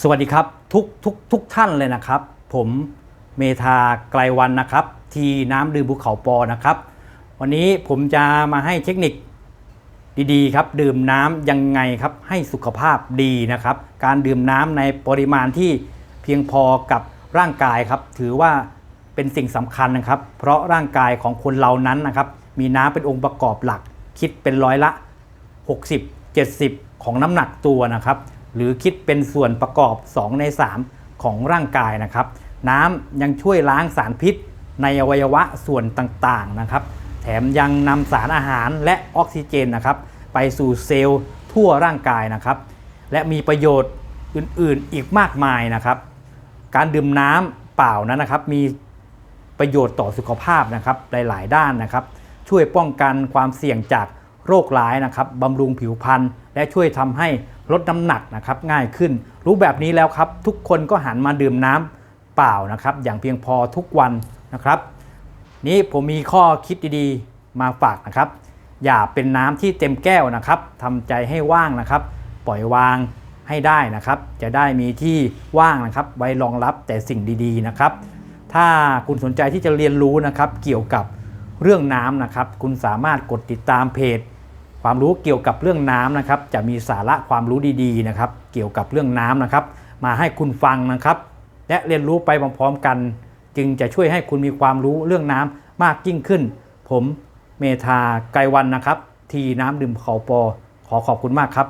สวัสดีครับทุกทุกทุกท่านเลยนะครับ ผมเมธาไกลวันนะครับ ทีน้ำดื่มภูเขาปอนะครับ วันนี้ผมจะมาให้เทคนิคดีๆครับ ดื่มน้ำยังไงครับให้สุขภาพดีนะครับ การดื่มน้ำในปริมาณที่เพียงพอกับร่างกายครับ ถือว่าเป็นสิ่งสำคัญนะครับ เพราะร่างกายของคนเรานั้นนะครับ มีน้ำเป็นองค์ประกอบหลัก คิดเป็นร้อยละ 60 70 ของน้ำหนักตัวนะครับ หรือคิดเป็นส่วนประกอบ 2 ใน 3 ของร่างกายนะครับ น้ำยังช่วยล้างสารพิษ ในอวัยวะส่วนต่างๆนะครับ แถมยังนำสารอาหารและออกซิเจนนะครับ ไปสู่เซลล์ทั่วร่างกายนะครับ และมีประโยชน์อื่นๆอีกมากมายนะครับ การดื่มน้ำเปล่านั้นนะครับ มีประโยชน์ต่อสุขภาพนะครับหลายๆ ด้านนะครับ ช่วยป้องกันความเสี่ยงจาก โรคร้ายนะครับบำรุงผิวพรรณและช่วยทำให้ลดน้ำหนักนะครับง่ายขึ้น รู้แบบนี้แล้วครับ ทุกคนก็หันมาดื่มน้ำเปล่านะครับอย่างเพียงพอทุกวันนะครับ นี้ผมมีข้อคิดดีๆมาฝากนะครับ อย่าเป็นน้ำที่เต็มแก้วนะครับทำใจให้ว่างนะครับ ปล่อยวางให้ได้นะครับ จะได้มีที่ว่างนะครับ ไว้รองรับแต่สิ่งดีๆนะครับ ถ้าคุณสนใจที่จะเรียนรู้นะครับ เกี่ยวกับเรื่องน้ำนะครับ คุณสามารถกดติดตามเพจ ความรู้เกี่ยวกับเรื่องน้ำนะครับ จะมีสาระความรู้ดีๆนะครับ เกี่ยวกับเรื่องน้ำนะครับ มาให้คุณฟังนะครับ และเรียนรู้ไปพร้อมๆกัน จึงจะช่วยให้คุณมีความรู้เรื่องน้ำมากยิ่งขึ้น ผมเมธาไกรวันนะครับ ทีน้ำดื่มเขาปอขอขอบคุณมากครับ